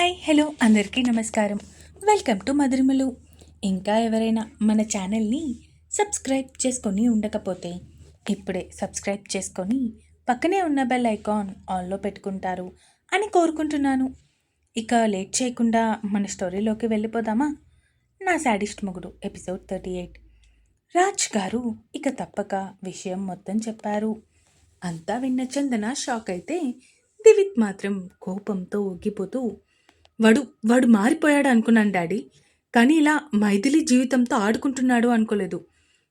Hi hello అందరికీ నమస్కారం. Welcome to Madhurimalu. ఇంకా ఎవరైనా మన ఛానల్ని సబ్స్క్రైబ్ చేసుకొని ఉండకపోతే ఇప్పుడే సబ్స్క్రైబ్ చేసుకొని పక్కనే ఉన్న బెల్ ఐకాన్ ఆన్లో పెట్టుకుంటారు అని కోరుకుంటున్నాను. ఇక లేట్ చేయకుండా మన స్టోరీలోకి వెళ్ళిపోదామా? నా శాడిస్ట్ మొగుడు ఎపిసోడ్ థర్టీ ఎయిట్. రాజ్ గారు ఇక తప్పక విషయం మొత్తం చెప్పారు. అంతా విన్న చందన షాక్ అయితే దివిత్ మాత్రం కోపంతో ఊగిపోతూ వాడు వాడు మారిపోయాడు అనుకున్నాను డాడీ. కానీ ఇలా మైథిలి జీవితంతో ఆడుకుంటున్నాడు అనుకోలేదు.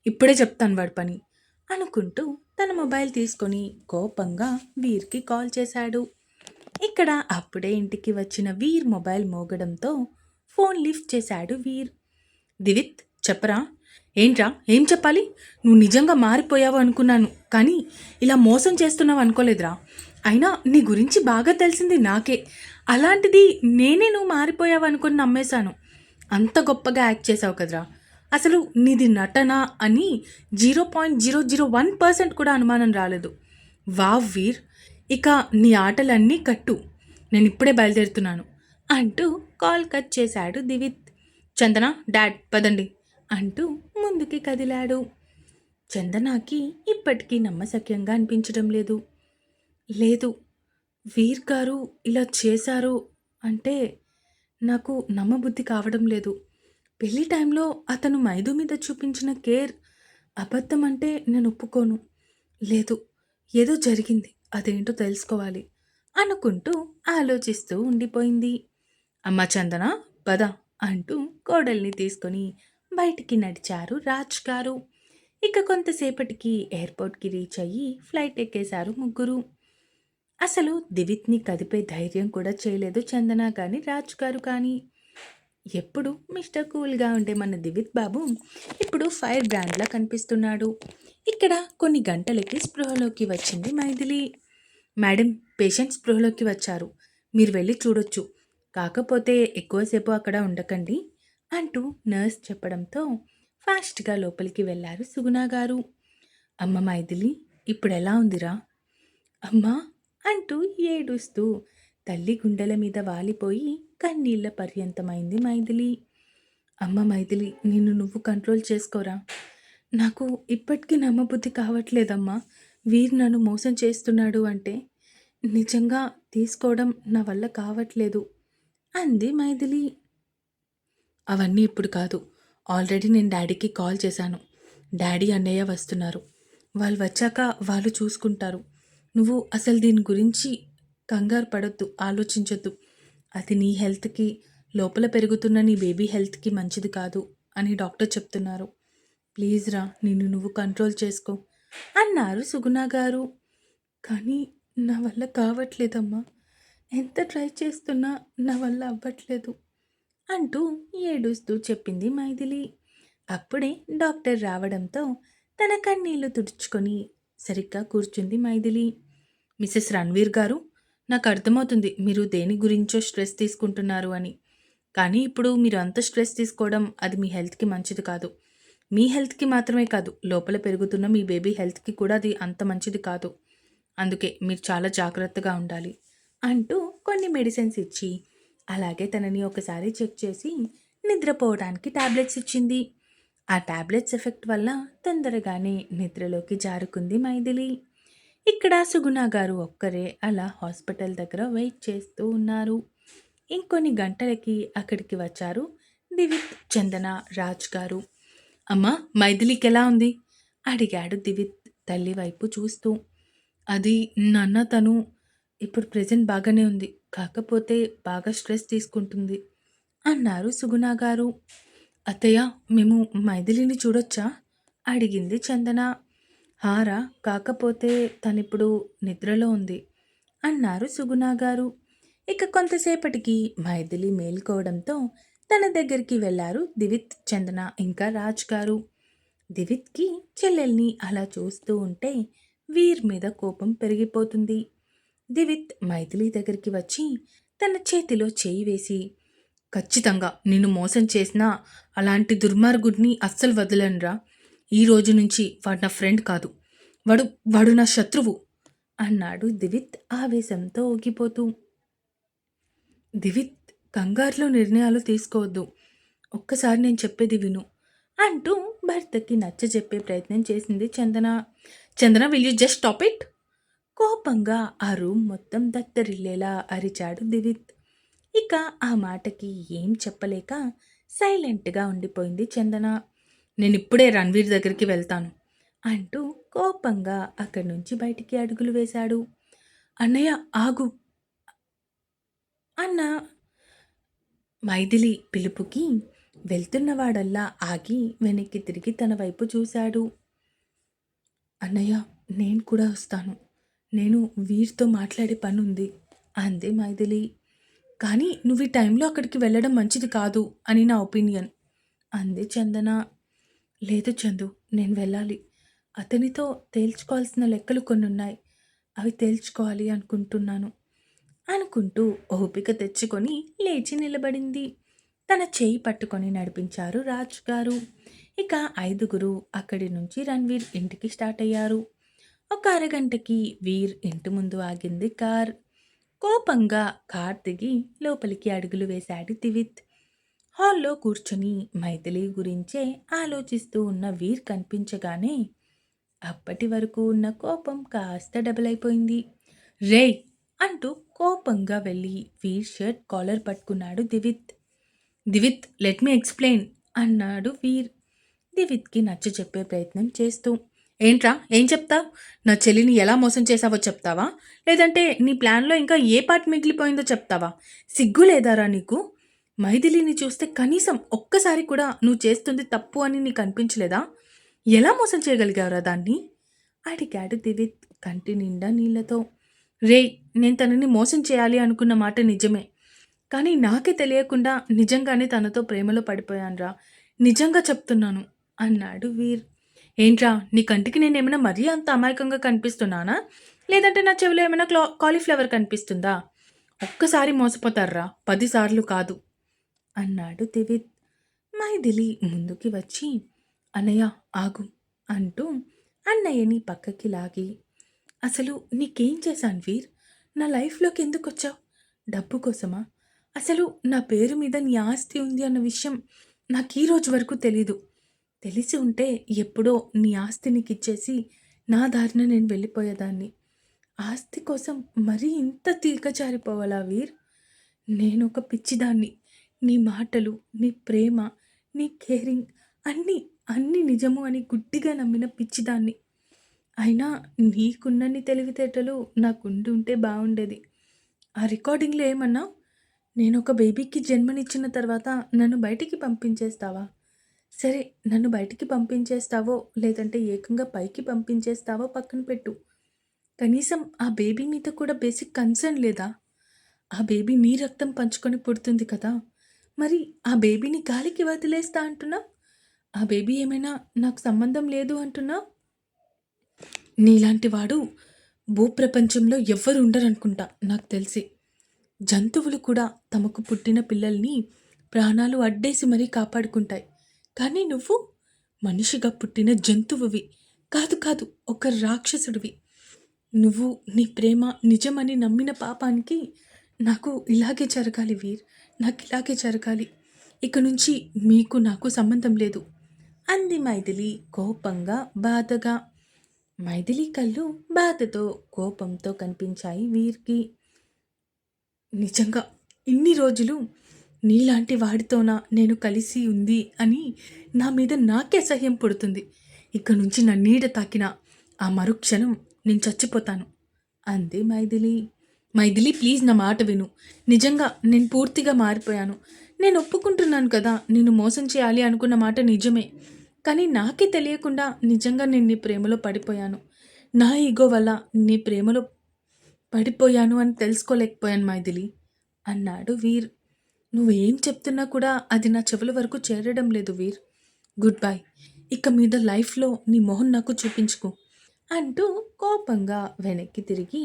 ఇప్పుడే చెప్తాను వాడి పని అనుకుంటూ తన మొబైల్ తీసుకొని కోపంగా వీర్కి కాల్ చేశాడు. ఇక్కడ అప్పుడే ఇంటికి వచ్చిన వీర్ మొబైల్ మోగడంతో ఫోన్ లిఫ్ట్ చేశాడు వీర్. దివిత్ చెప్పరా? ఏంట్రా? ఏం చెప్పాలి? నువ్వు నిజంగా మారిపోయావు అనుకున్నాను. కానీ ఇలా మోసం చేస్తున్నావు అనుకోలేదురా. అయినా నీ గురించి బాగా తెలిసింది నాకే. అలాంటిది నేనే నువ్వు మారిపోయావు అనుకుని నమ్మేశాను. అంత గొప్పగా యాక్ట్ చేసావు కదరా. అసలు నీది నటన అని zero point zero zero one percent కూడా అనుమానం రాలేదు. వావ్ వీర్ ఇక నీ ఆటలన్నీ కట్టు. నేను ఇప్పుడే బయలుదేరుతున్నాను. అంటూ కాల్ కట్ చేశాడు దివిత్. చందన డాడ్ పదండి అంటూ ముందుకి కదిలాడు. చందనాకి ఇప్పటికీ నమ్మసక్యంగా అనిపించడం లేదు. లేదు వీర్ గారు ఇలా చేశారు అంటే నాకు నమ్మబుద్ధి కావడం లేదు. పెళ్ళి టైంలో అతను మైదు మీద చూపించిన కేర్ అబద్ధం అంటే నేను ఒప్పుకోను. లేదు ఏదో జరిగింది అదేంటో తెలుసుకోవాలి అనుకుంటూ ఆలోచిస్తూ ఉండిపోయింది. అమ్మ చందన పద అంటూ కోడల్ని తీసుకొని బయటికి నడిచారు రాజ్ గారు. ఇక కొంతసేపటికి ఎయిర్పోర్ట్కి రీచ్ అయ్యి ఫ్లైట్ ఎక్కేశారు ముగ్గురు. అసలు దివిత్ని కదిపే ధైర్యం కూడా చేయలేదు చందన కానీ రాజ్ గారు కానీ ఎప్పుడు మిస్టర్ కూల్గా ఉండే మన దివిత్ బాబు ఇప్పుడు ఫైర్ బ్రాండ్లా కనిపిస్తున్నాడు. ఇక్కడ కొన్ని గంటలకి స్పృహలోకి వచ్చింది మైథిలి. మేడం పేషెంట్ స్పృహలోకి వచ్చారు. మీరు వెళ్ళి చూడొచ్చు. కాకపోతే ఎక్కువసేపు అక్కడ ఉండకండి అంటూ నర్స్ చెప్పడంతో ఫాస్ట్గా లోపలికి వెళ్ళారు సుగుణ గారు. అమ్మ మైథిలి ఇప్పుడు ఎలా ఉందిరా? అమ్మా అంటూ ఏడుస్తూ తల్లి గుండెల మీద వాలిపోయి కన్నీళ్ళ పర్యంతమైంది మైథిలి. అమ్మ మైథిలి నిన్ను నువ్వు కంట్రోల్ చేసుకోరా? నాకు ఇప్పటికీ నమ్మబుద్ధి కావట్లేదమ్మా. వీరు నన్ను మోసం చేస్తున్నాడు అంటే నిజంగా తీసుకోవడం నా వల్ల కావట్లేదు అంది మైథిలి. అవన్నీ ఇప్పుడు కాదు. ఆల్రెడీ నేను డాడీకి కాల్ చేశాను. డాడీ అన్నయ్య వస్తున్నారు. వాళ్ళు వచ్చాక వాళ్ళు చూసుకుంటారు. నువ్వు అసలు దీని గురించి కంగారు పడద్దు ఆలోచించొద్దు. అది నీ హెల్త్కి లోపల పెరుగుతున్న నీ బేబీ హెల్త్కి మంచిది కాదు అని డాక్టర్ చెప్తున్నారు. ప్లీజ్ రా నిన్ను నువ్వు కంట్రోల్ చేసుకో అన్నారు సుగుణ గారు. కానీ నా వల్ల కావట్లేదమ్మా. ఎంత ట్రై చేస్తున్నా నా వల్ల అవ్వట్లేదు అంటూ ఏడుస్తూ చెప్పింది మైథిలి. అప్పుడే డాక్టర్ రావడంతో తన కన్నీళ్ళు తుడుచుకొని సరిగ్గా కూర్చుంది మైథిలి. మిసెస్ రణ్వీర్ గారు నాకు అర్థమవుతుంది మీరు దేని గురించో స్ట్రెస్ తీసుకుంటున్నారు అని. కానీ ఇప్పుడు మీరు అంత స్ట్రెస్ తీసుకోవడం అది మీ హెల్త్కి మంచిది కాదు. మీ హెల్త్కి మాత్రమే కాదు లోపల పెరుగుతున్న మీ బేబీ హెల్త్కి కూడా అది అంత మంచిది కాదు. అందుకే మీరు చాలా జాగ్రత్తగా ఉండాలి అంటూ కొన్ని మెడిసిన్స్ ఇచ్చి అలాగే తనని ఒకసారి చెక్ చేసి నిద్రపోవడానికి టాబ్లెట్స్ ఇచ్చింది. ఆ టాబ్లెట్స్ ఎఫెక్ట్ వల్ల తొందరగానే నిద్రలోకి జారుకుంది మైథిలి. ఇక్కడ సుగుణ గారు ఒక్కరే అలా హాస్పిటల్ దగ్గర వెయిట్ చేస్తూ ఉన్నారు. ఇంకొన్ని గంటలకి అక్కడికి వచ్చారు దివిత్ చందన రాజ్ గారు. అమ్మా మైథిలికి ఎలా ఉంది? అడిగాడు దివిత్ తల్లి వైపు చూస్తూ. అది నాన్న తను ఇప్పుడు ప్రజెంట్ బాగానే ఉంది. కాకపోతే బాగా స్ట్రెస్ తీసుకుంటుంది అన్నారు సుగుణ గారు. అత్తయ్య మేము మైథిలిని చూడొచ్చా? అడిగింది చందన. హారా కాకపోతే తనిప్పుడు నిద్రలో ఉంది అన్నారు సుగుణ గారు. ఇక కొంతసేపటికి మైథిలి మేల్కోవడంతో తన దగ్గరికి వెళ్ళారు దివిత్ చందన ఇంకా రాజ్ గారు. దివిత్కి చెల్లెల్ని అలా చూస్తూ ఉంటే వీర్ మీద కోపం పెరిగిపోతుంది. దివిత్ మైథిలి దగ్గరికి వచ్చి తన చేతిలో చేయి వేసి ఖచ్చితంగా నిన్ను మోసం చేసినా అలాంటి దుర్మార్గుడిని అస్సలు వదలనురా. ఈ రోజు నుంచి వాడు నా ఫ్రెండ్ కాదు. వాడు వాడు నా శత్రువు అన్నాడు దివిత్ ఆవేశంతో ఊగిపోతూ. దివిత్ కంగారులో నిర్ణయాలు తీసుకోవద్దు. ఒక్కసారి నేను చెప్పేది విను అంటూ భర్తకి నచ్చ చెప్పే ప్రయత్నం చేసింది Chandana. Chandana will you just stop it కోపంగా ఆ రూమ్ మొత్తం దత్తరిల్లేలా అరిచాడు దివిత్. ఇక ఆ మాటకి ఏం చెప్పలేక సైలెంట్గా ఉండిపోయింది చందన. నేను ఇప్పుడే రణ్వీర్ దగ్గరికి వెళ్తాను అంటూ కోపంగా అక్కడి నుంచి బయటికి అడుగులు వేశాడు. అన్నయ్య ఆగు అన్న మైథిలి పిలుపుకి వెళ్తున్నవాడల్లా ఆగి వెనక్కి తిరిగి తన వైపు చూశాడు. అన్నయ్య నేను కూడా వస్తాను. నేను వీరితో మాట్లాడే పని ఉంది అంది మైథిలి. కానీ నువ్వు ఈ టైంలో అక్కడికి వెళ్ళడం మంచిది కాదు అని నా ఒపీనియన్. అంది చందన. లేదు చందు నేను వెళ్ళాలి. అతనితో తేల్చుకోవాల్సిన లెక్కలు కొన్ని ఉన్నాయి అవి తేల్చుకోవాలి అనుకుంటున్నాను. అనుకుంటూ ఓపిక తెచ్చుకొని లేచి నిలబడింది. తన చేయి పట్టుకొని నడిపించారు రాజు గారు. ఇక ఐదుగురు అక్కడి నుంచి రణ్వీర్ ఇంటికి స్టార్ట్ అయ్యారు. ఒక అరగంటకి వీర్ ఇంటి ముందు ఆగింది కార్. కోపంగా కార్ దిగి లోపలికి అడుగులు వేశాడు దివిత్. హాల్లో కూర్చొని మైథిలి గురించే ఆలోచిస్తూ ఉన్న వీర్ కనిపించగానే అప్పటి వరకు ఉన్న కోపం కాస్త డబుల్ అయిపోయింది రే అంటూ కోపంగా వెళ్ళి వీర్ షర్ట్ కాలర్ పట్టుకున్నాడు Divit. Divit let me explain అన్నాడు వీర్. దివిత్కి నచ్చ చెప్పే ప్రయత్నం చేస్తూ ఏంట్రా? ఏం చెప్తావు? నా చెల్లిని ఎలా మోసం చేసావో చెప్తావా? లేదంటే నీ ప్లాన్లో ఇంకా ఏ పార్ట్ మిగిలిపోయిందో చెప్తావా? సిగ్గు లేదారా నీకు? మైథిలిని చూస్తే కనీసం ఒక్కసారి కూడా నువ్వు చేస్తుంది తప్పు అని నీకు అనిపించలేదా? ఎలా మోసం చేయగలిగావురా దాన్ని? అడిగాడు దివిత్ కంటి నిండా నీళ్ళతో రేయ్ నేను తనని మోసం చేయాలి అనుకున్న మాట నిజమే. కానీ నాకే తెలియకుండా నిజంగానే తనతో ప్రేమలో పడిపోయానురా. నిజంగా చెప్తున్నాను అన్నాడు వీర్. ఏంట్రా నీ కంటికి నేను ఏమైనా మరీ అంత అమాయకంగా కనిపిస్తున్నానా? లేదంటే నా చెవిలో ఏమైనా క్లా కాలీఫ్లవర్ కనిపిస్తుందా? ఒక్కసారి మోసపోతారా పదిసార్లు కాదు. అన్నాడు దివిత్. మైథిలి ముందుకి వచ్చి అన్నయ్య ఆగు అంటూ అన్నయ్యని పక్కకి లాగి అసలు నీకేం చేశాను వీర్? నా లైఫ్లోకి ఎందుకు వచ్చావు? డబ్బు కోసమా? అసలు నా పేరు మీద నీ ఆస్తి ఉంది అన్న విషయం నాకు ఈ రోజు వరకు తెలీదు. తెలిసి ఉంటే ఎప్పుడో నీ ఆస్తి నీకు ఇచ్చేసి నా దారిన నేను వెళ్ళిపోయేదాన్ని. ఆస్తి కోసం మరీ ఇంత తీగజారిపోవాలా వీర్? నేను ఒక పిచ్చిదాన్ని. నీ మాటలు నీ ప్రేమ నీ కేరింగ్ అన్నీ అన్నీ నిజము అని గుడ్డిగా నమ్మిన పిచ్చిదాన్ని. అయినా నీకున్నన్ని తెలివితేటలు నాకుండి ఉంటే బాగుండేది ఆ రికార్డింగ్లో ఏమన్నావు? నేను ఒక బేబీకి జన్మనిచ్చిన తర్వాత నన్ను బయటికి పంపించేస్తావా? సరే నన్ను బయటికి పంపించేస్తావో లేదంటే ఏకంగా పైకి పంపించేస్తావో పక్కన పెట్టు. కనీసం ఆ బేబీ మీద కూడా బేసిక్ కన్సర్న్ లేదా? ఆ బేబీ నీ రక్తం పంచుకొని పుడుతుంది కదా? మరి ఆ బేబీని గాలికి వదిలేస్తా అంటున్నా? ఆ బేబీ ఏమైనా నాకు సంబంధం లేదు అంటున్నా? నీలాంటి వాడు భూప్రపంచంలో ఎవ్వరు ఉండరనుకుంటా నాకు తెలిసి. జంతువులు కూడా తమకు పుట్టిన పిల్లల్ని ప్రాణాలు అడ్డేసి మరీ కాపాడుకుంటాయి. కానీ నువ్వు మనిషిగా పుట్టిన జంతువువి. కాదు కాదు ఒక రాక్షసుడివి. నువ్వు నీ ప్రేమ నిజమని నమ్మిన పాపానికి నాకు ఇలాగే జరగాలి వీర్. నాకు ఇలాగే జరగాలి. ఇక నుంచి మీకు నాకు సంబంధం లేదు. అంది మైథిలి కోపంగా బాధగా. మైథిలి కళ్ళు బాధతో కోపంతో కనిపించాయి వీర్కి. నిజంగా ఇన్ని రోజులు నీలాంటి వాడితోనా నేను కలిసి ఉంది అని నా మీద నాకే అసహ్యం పుడుతుంది. ఇక్కడి నుంచి నా నీడ తాకిన ఆ మరుక్షణం నేను చచ్చిపోతాను. అంది మైథిలి. మైథిలి ప్లీజ్ నా మాట విను. నిజంగా నేను పూర్తిగా మారిపోయాను. నేను ఒప్పుకుంటున్నాను కదా నేను మోసం చేయాలి అనుకున్న మాట నిజమే. కానీ నాకే తెలియకుండా నిజంగా నేను నీ ప్రేమలో పడిపోయాను. నా ఈగో వల్ల నీ ప్రేమలో పడిపోయాను అని తెలుసుకోలేకపోయాను మైథిలి అన్నాడు వీర్. నువ్వేం చెప్తున్నా కూడా అది నా చెవుల వరకు చేరడం లేదు వీర్. గుడ్ బై ఇక మీద లైఫ్లో నీ మొహం నాకు చూపించుకో అంటూ కోపంగా వెనక్కి తిరిగి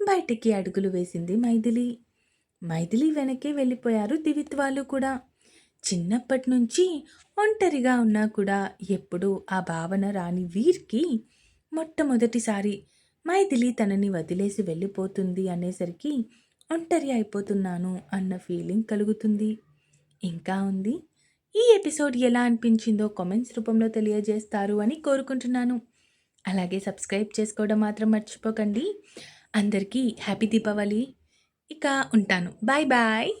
బయటికి అడుగులు వేసింది మైథిలి. మైథిలి వెనకే వెళ్ళిపోయారు దివిత్వాలు కూడా. చిన్నప్పటి నుంచి ఒంటరిగా ఉన్నా కూడా ఎప్పుడూ ఆ భావన రాని వీర్కి మొట్టమొదటిసారి మైథిలి తనని వదిలేసి వెళ్ళిపోతుంది అనేసరికి ఒంటరి అయిపోతున్నాను అన్న ఫీలింగ్ కలుగుతుంది. ఇంకా ఉంది. ఈ ఎపిసోడ్ ఎలా అనిపించిందో కామెంట్స్ రూపంలో తెలియజేస్తారు అని కోరుకుంటున్నాను. అలాగే సబ్స్క్రైబ్ చేసుకోవడం మాత్రం మర్చిపోకండి. అందరికీ హ్యాపీ దీపావళి. ఇక ఉంటాను. Bye bye.